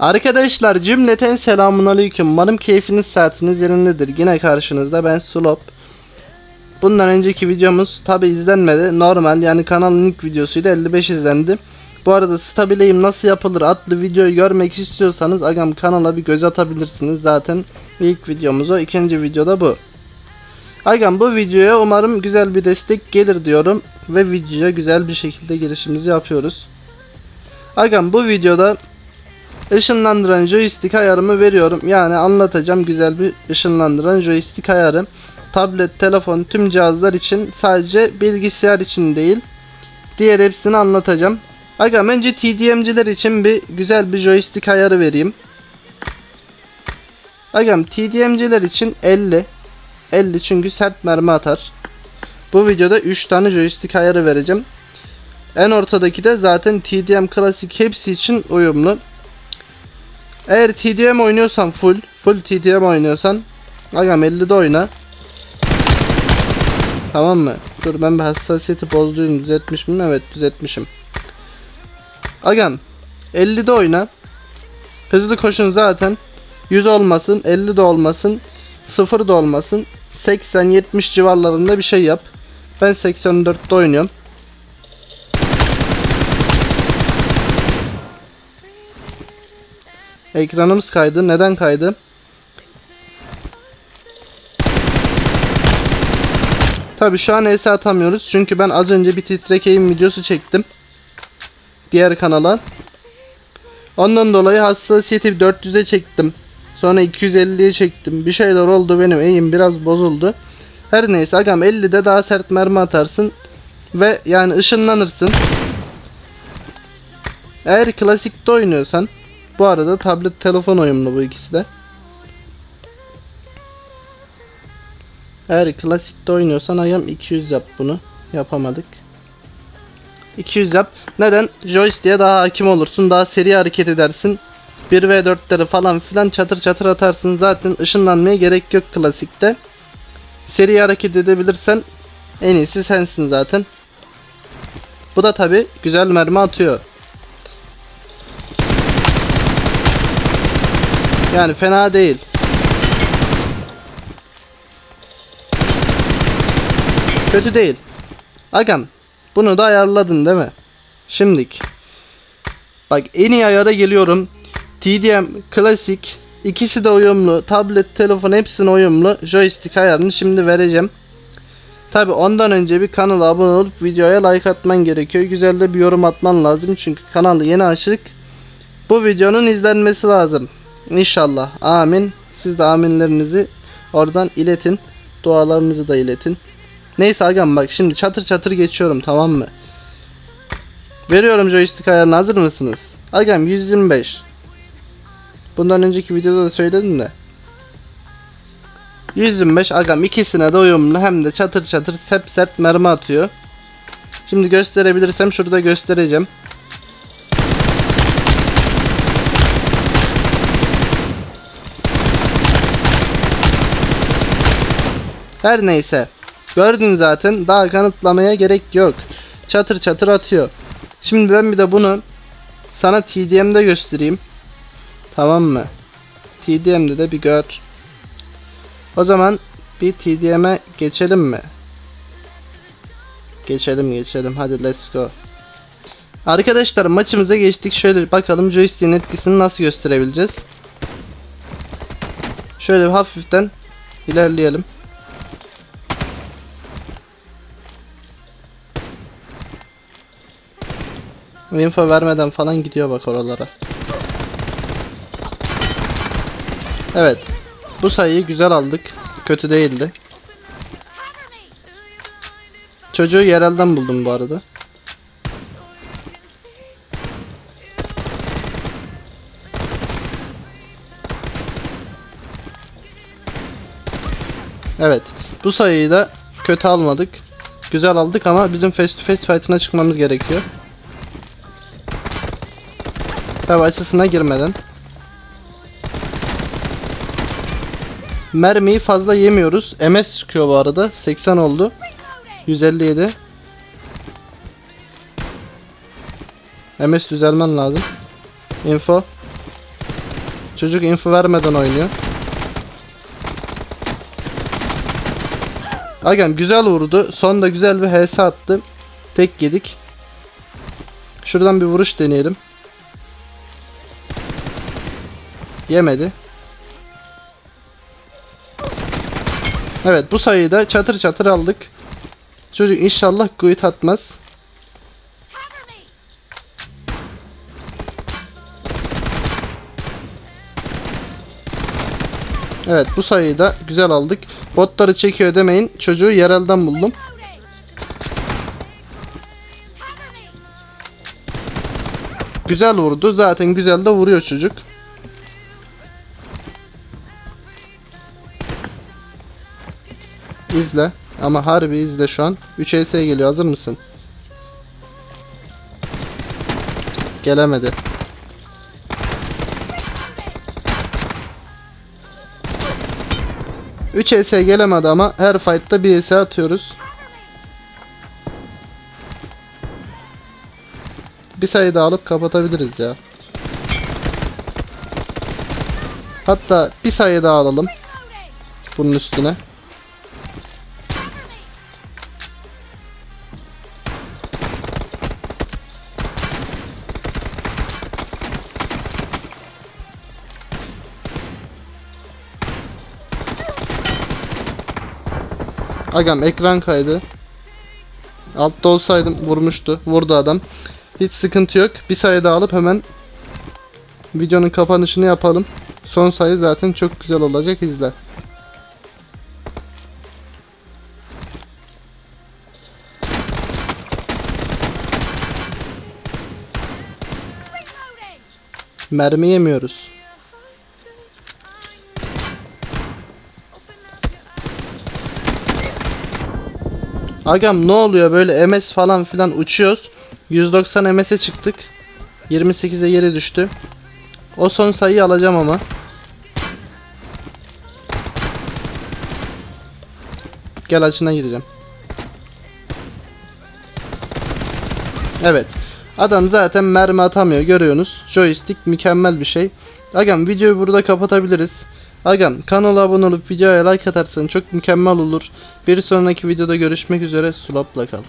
Arkadaşlar cümleten selamun aleyküm. Umarım keyfiniz saatiniz yerindedir. Yine karşınızda ben Slop. Bundan önceki videomuz tabi izlenmedi. Normal yani kanalın ilk videosuydu 55 izlendi. Bu arada stabileyim nasıl yapılır adlı videoyu görmek istiyorsanız agam kanala bir göz atabilirsiniz. Zaten ilk videomuz o. ikinci videoda bu. Agam bu videoya umarım güzel bir destek gelir diyorum. Ve videoya güzel bir şekilde girişimizi yapıyoruz. Agam bu videoda ışınlandıran joystick ayarımı veriyorum. Yani anlatacağım güzel bir ışınlandıran joystick ayarı. Tablet, telefon, tüm cihazlar için sadece bilgisayar için değil. Diğer hepsini anlatacağım. Agam önce TDM'ciler için bir güzel bir joystick ayarı vereyim. Agam TDM'ciler için 50. 50 çünkü sert mermi atar. Bu videoda 3 tane joystick ayarı vereceğim. En ortadaki de zaten TDM klasik hepsi için uyumlu. Eğer TDM oynuyorsan full, full TDM oynuyorsan Agam 50'de oyna. Tamam mı? Dur ben bir hassasiyeti bozduyum. Düzeltmiş miyim? Evet düzeltmişim. Agam 50'de oyna. Hızlı koşun zaten 100 olmasın, 50 de olmasın, 0 da olmasın. 80-70 civarlarında bir şey yap. Ben 84'te oynuyorum. Ekranımız kaydı. Neden kaydı? Tabi şu an ES atamıyoruz. Çünkü ben az önce bir titrek eğim videosu çektim. Diğer kanala. Ondan dolayı hassasiyeti 400'e çektim. Sonra 250'ye çektim. Bir şeyler oldu benim eğim biraz bozuldu. Her neyse agam 50'de daha sert mermi atarsın. Ve yani ışınlanırsın. Eğer klasikte oynuyorsan bu arada tablet telefon uyumlu bu ikisi de. Eğer klasikte oynuyorsan ayam 200 yap bunu. Yapamadık. 200 yap. Neden? Joystick'e daha hakim olursun. Daha seri hareket edersin. 1v4'leri falan filan çatır çatır atarsın. Zaten ışınlanmaya gerek yok klasikte. Seri hareket edebilirsen en iyisi sensin zaten. Bu da tabi güzel mermi atıyor. Yani fena değil. Kötü değil. Agam bunu da ayarladın değil mi? Şimdik. Bak en iyi ayara geliyorum. TDM klasik ikisi de uyumlu. Tablet, telefon hepsine uyumlu. Joystick ayarını şimdi vereceğim. Tabi ondan önce bir kanala abone olup videoya like atman gerekiyor. Güzel de bir yorum atman lazım. Çünkü kanalı yeni açık. Bu videonun izlenmesi lazım. İnşallah. Amin. Siz de aminlerinizi oradan iletin. Dualarınızı da iletin. Neyse agam bak şimdi çatır çatır geçiyorum tamam mı? Veriyorum joystick ayarını hazır mısınız? Agam 125. Bundan önceki videoda da söyledim de. 125 agam ikisine de uyumlu hem de çatır çatır sep sep mermi atıyor. Şimdi gösterebilirsem şurada göstereceğim. Her neyse. Gördün zaten daha kanıtlamaya gerek yok. Çatır çatır atıyor. Şimdi ben bir de bunu sana TDM'de göstereyim. Tamam mı? TDM'de de bir gör. O zaman bir TDM'e geçelim mi? Geçelim geçelim hadi let's go. Arkadaşlar maçımıza geçtik. Şöyle bakalım joystick'in etkisini nasıl gösterebileceğiz. Şöyle hafiften ilerleyelim. Info vermeden falan gidiyor bak oralara. Evet. Bu sayıyı güzel aldık. Kötü değildi. Çocuğu yerelden buldum bu arada. Evet. Bu sayıyı da kötü almadık. Güzel aldık ama bizim face to face fight'ına çıkmamız gerekiyor. Tabi açısına girmeden. Mermiyi fazla yemiyoruz. MS çıkıyor bu arada. 80 oldu. 157. MS düzelmen lazım. Info. Çocuk info vermeden oynuyor. Agam güzel vurdu. Son da güzel bir HS attı. Tek yedik. Şuradan bir vuruş deneyelim. Yemedi. Evet bu sayıyı da çatır çatır aldık. Çocuk inşallah kuyut atmaz. Evet bu sayıyı da güzel aldık. Botları çekiyor demeyin. Çocuğu yerelden buldum. Güzel vurdu. Zaten güzel de vuruyor çocuk. İzle. Ama harbi izle şu an. 3 ES geliyor. Hazır mısın? Gelemedi. Üç ES gelemedi ama her fight'ta bir ES atıyoruz. Bir sayı daha alıp kapatabiliriz ya. Hatta bir sayı daha alalım. Bunun üstüne. Agam ekran kaydı. Altta olsaydım vurmuştu. Vurdu adam. Hiç sıkıntı yok. Bir sayı daha alıp hemen videonun kapanışını yapalım. Son sayı zaten çok güzel olacak. izle. Mermi yemiyoruz. Agam ne oluyor böyle MS falan filan uçuyoruz. 190 MS'e çıktık. 28'e geri düştü. O son sayıyı alacağım ama. Gel açına gideceğim. Evet. Adam zaten mermi atamıyor görüyorsunuz. Joystick mükemmel bir şey. Agam videoyu burada kapatabiliriz. Agam kanala abone olup videoya like atarsan çok mükemmel olur. Bir sonraki videoda görüşmek üzere. Sulapla kal.